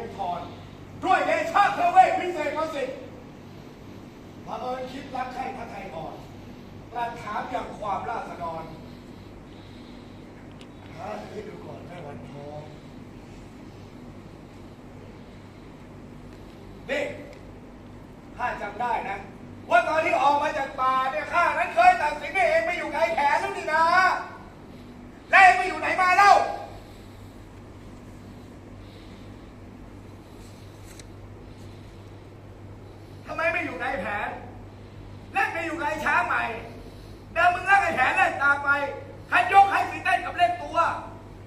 อุทธรณ์ด้วยเดชะพระเวทพิเศษประสิทธิ์พระเอิญคิดรักใครพระไทยอ่อนประถามอย่างความราษฎรฮะดดู ใครยกให้สีเต้นกับเล่นตัว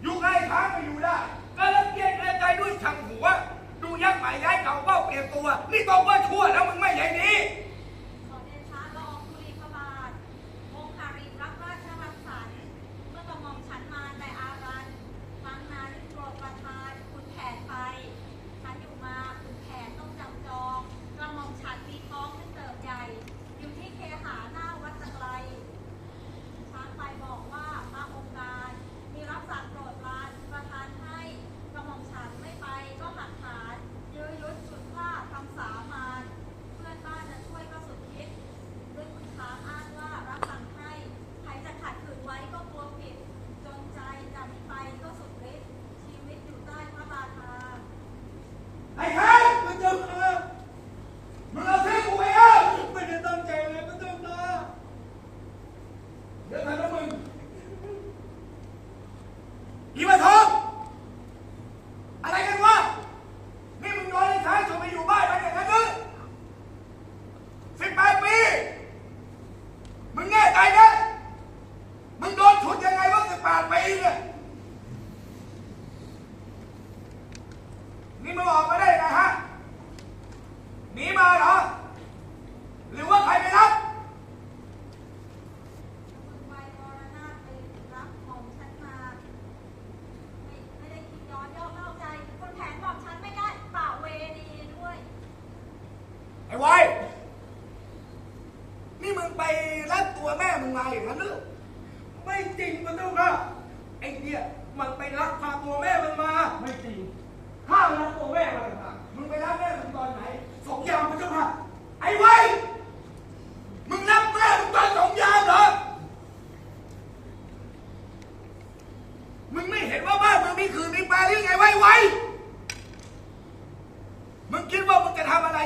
อยู่ให้ค้างไม่อยู่ได้ก็เลิกเกลียดเกรงใจด้วยชังหัว ดูยักษ์หมาย้ายเก่าเป้าเปลี่ยนตัว นี่ตองว่าชั่วแล้ว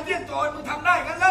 เยี่ยงโจรมึงทำได้งั้น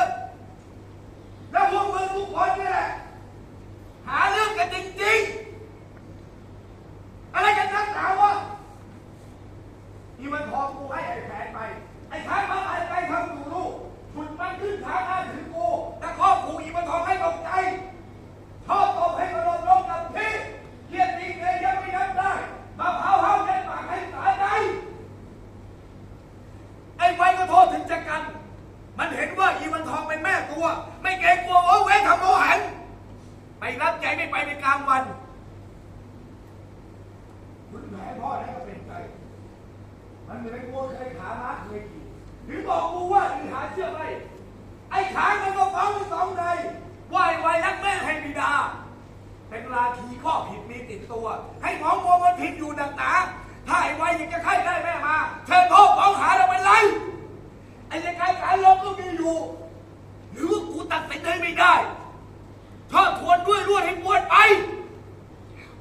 ึงจะไข้ได้แม่มาเธอญพ่อของหาเราเป็นไรไอ้ยังไงหลมก็มีอยู่ หรือว่ากูตัดสินให้ไม่ได้ถ้าทวนด้วยรวดให้ปวดไป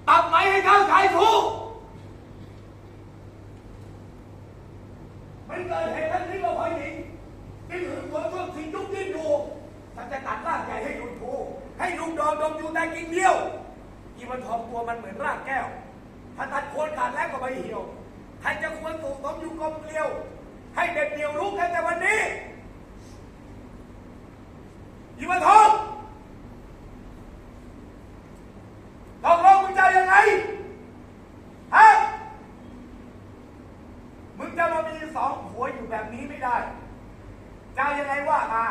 ตัดไหมให้เข้างชายถูกไม่เคยเห็นท่านที่เราพอยหนีงที่ถือหัวช่วงสิ่งยุกยิ่งดูฉันจะตัดรากใหญ่ให้ลุงผูให้ลุงดอมดอมอยู่แต่กินเดียวอีมันทองตัวมันเหมือนรากแก้ว ถ้าตัดโคนขาดแล้วก็ไม่เหี่ยว ใครจะควรถูกผมอยู่กลมเกลียว ให้เด็ดเดียวรู้กันแต่วันนี้อีวันทองตกลงมึงจะยังไงฮะมึงจะมามีสองหัวอยู่แบบนี้ไม่ได้จะยังไงว่ามา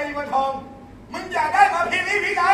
ยอีวันทอง มึงอยากได้มาเพียงนี้พี่ไก่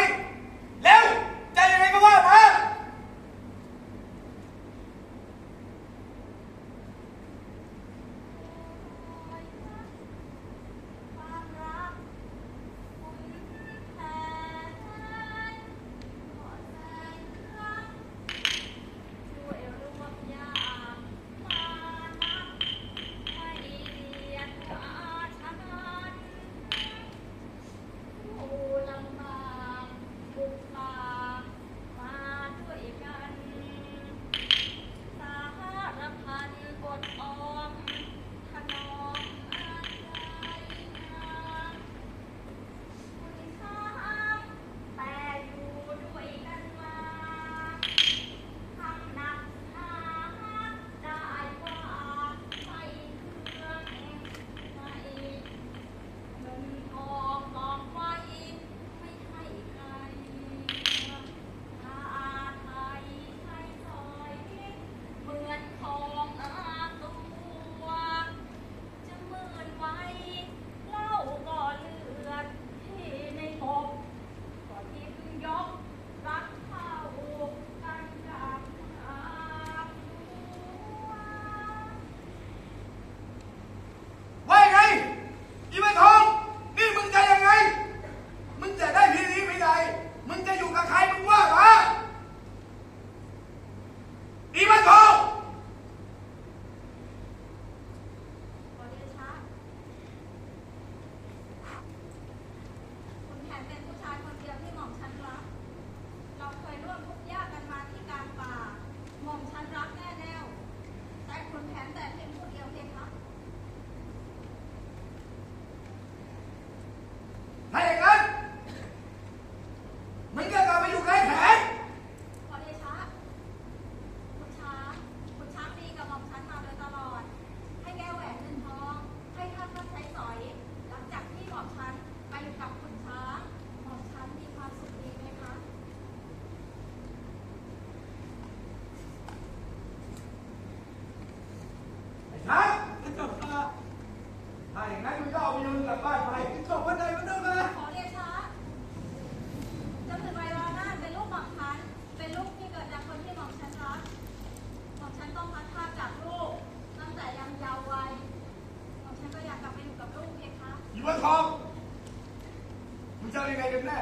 มือทองมึงจะยังไงกันแน่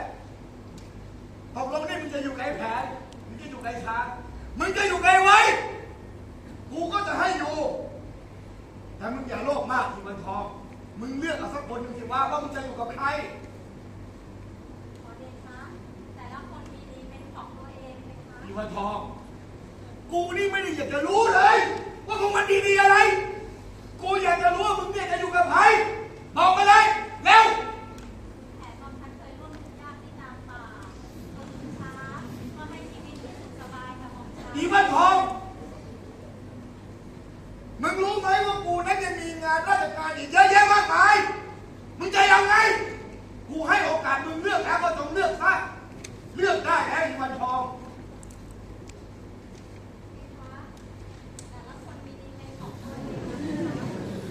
ตกลงนี่มึงจะอยู่ไกลแผนมึงจะอยู่ไกลช้างมึงจะอยู่ไกลไว้ กูก็จะให้อยู่ แต่มึงอย่าโลภมากที่มันทอง มึงเลือกเอาสักคนหนึ่งสิว่าว่ามึงจะอยู่กับใครแต่ละคนมีดีเป็นของตัวเองไหมค่เมืองทอง กูนี่ไม่ได้อยากจะรู้เลย ว่ามึงมันดีดีอะไร กูอยากจะรู้ว่ามึงเนี่ยจะอยู่กับใคร ออกมาเลย เร็วอีบ้านทองมึงรู้ไหมว่ากูนั้ยังมีงานราชการอีกเยอะแยะมากมาย มึงจยังไง กูให้โอกาสมึงเลือกแล้วก็ต้องเลือกซะเลือกได้แล้วอีวัทอง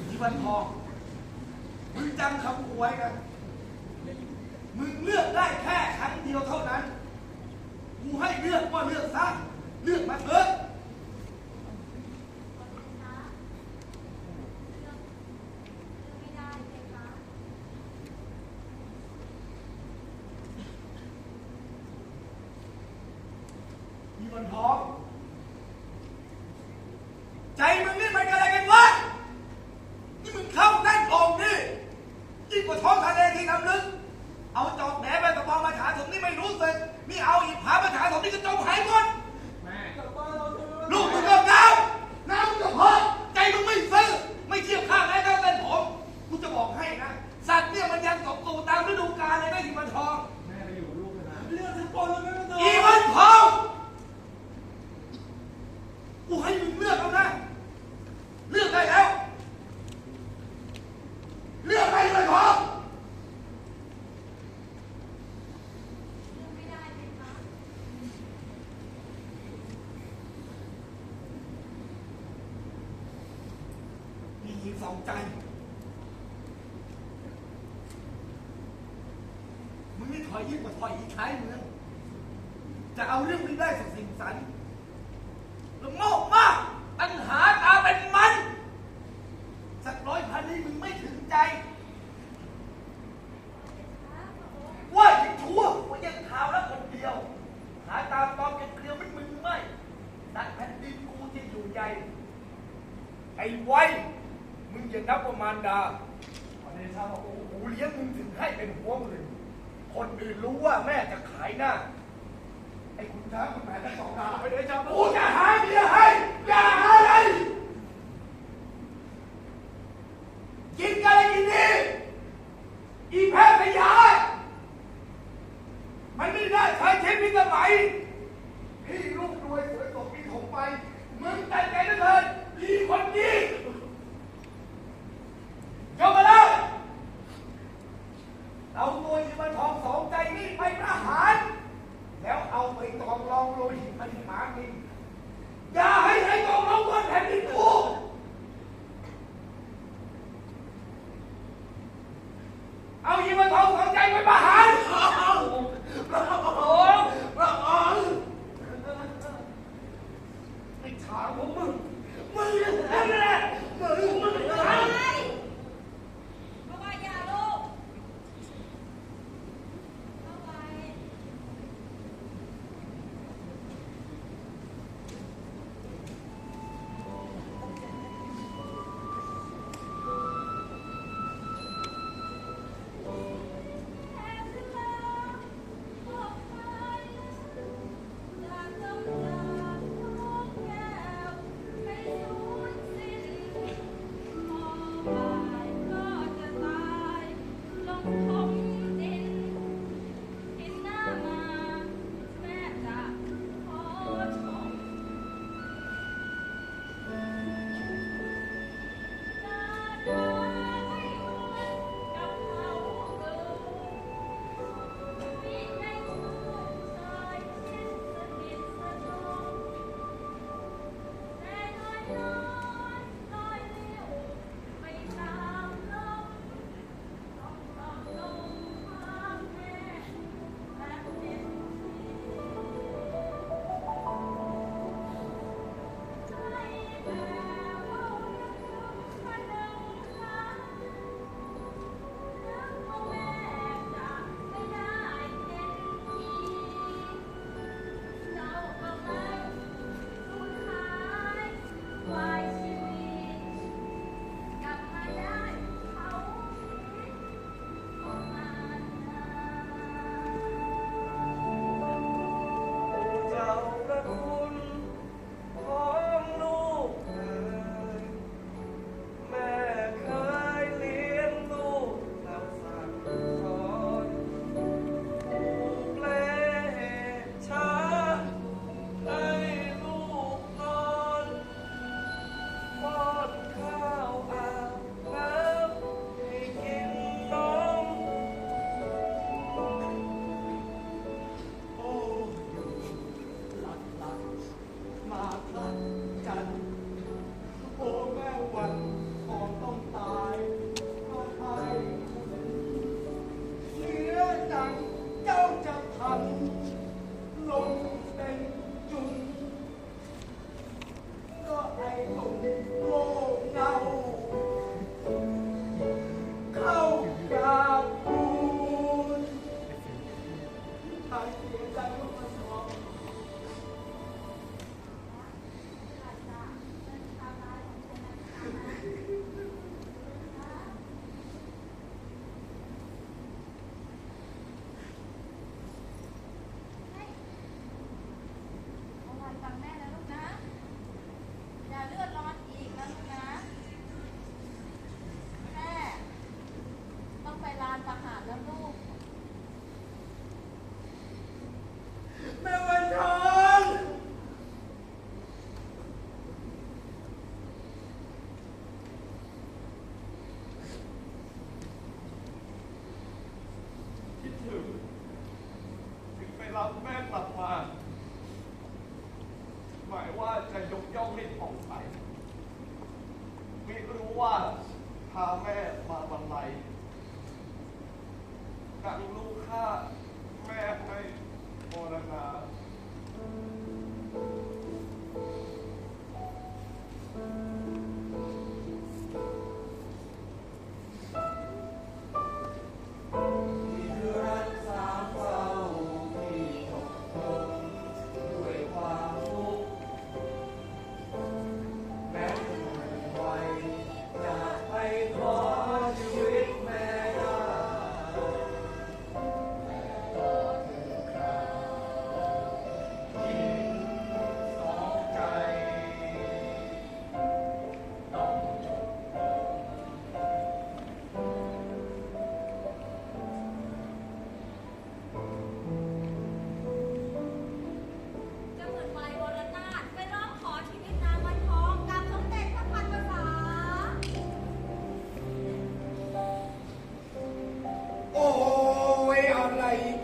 อีวันทอง ไว้นมึงเลือกได้แค่ครั้งเดียวเท่านั้นกูให้เลือกว่าเลือกซะเลือกมาเถอะมีคนท้อง ใจมึง สองใจ มึงไม่ถอยยิ่งกว่าถอยอีกท้ายเมืองจะเอาเรื่องนี้ได้สักสิ่งสัน ดาวันนี้ชาวบอกโอ้โหเลี้ยงมึงถึงให้เป็นหัวมึงคนอื่นรู้ว่าแม่จะขายหน้า ไอ้คุณช้างคุณแผนทั้สองดาไปเลยจ้ากูจะหาเมียให้จะใาหาอะไรกินกัไเลกินดีอีแพะ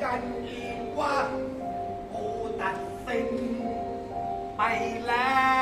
กันอีกว่าผู้ตัดสินไปแล้ว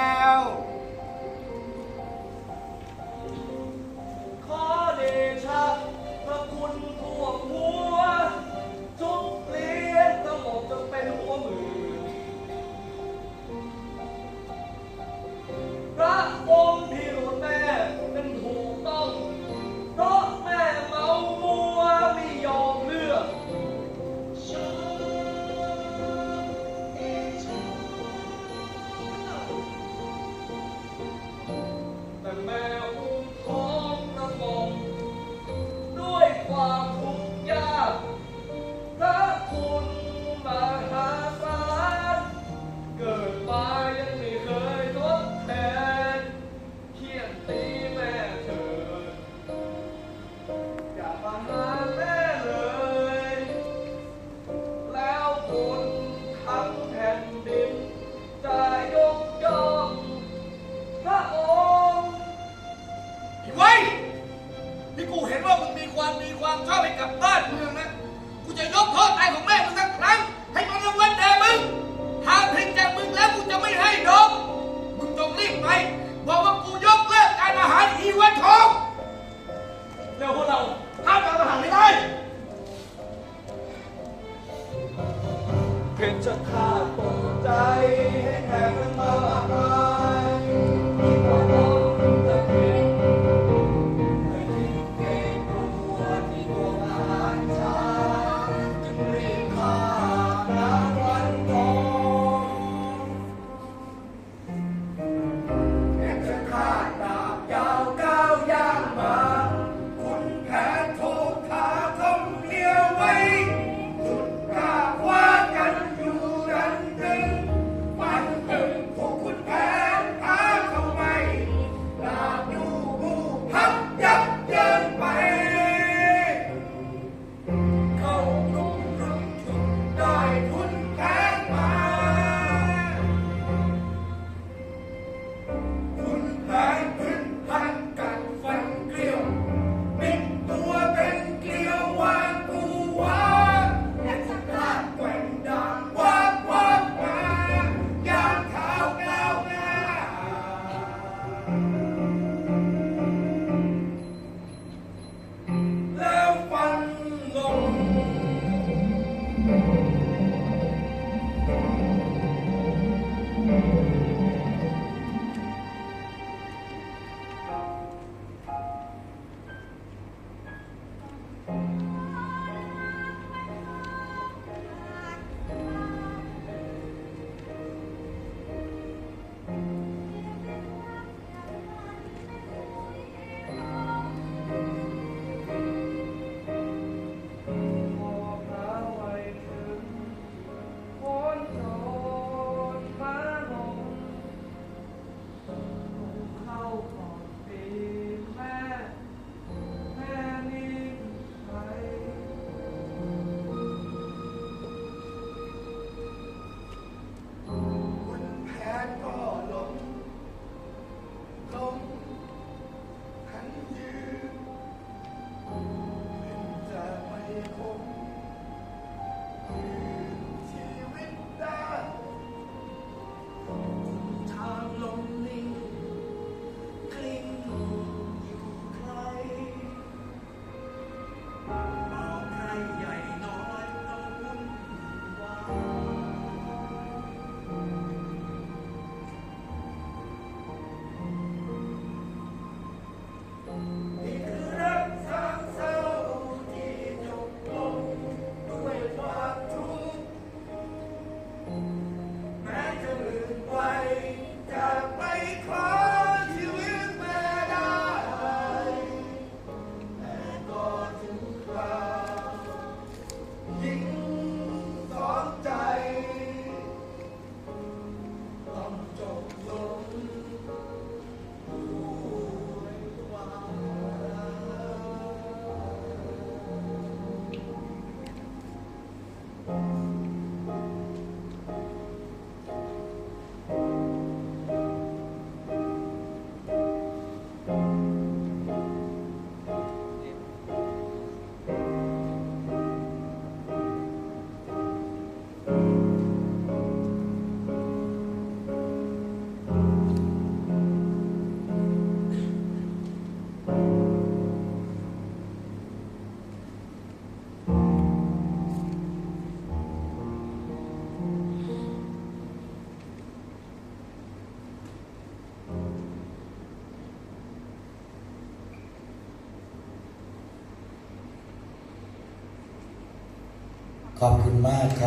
ณมากครับ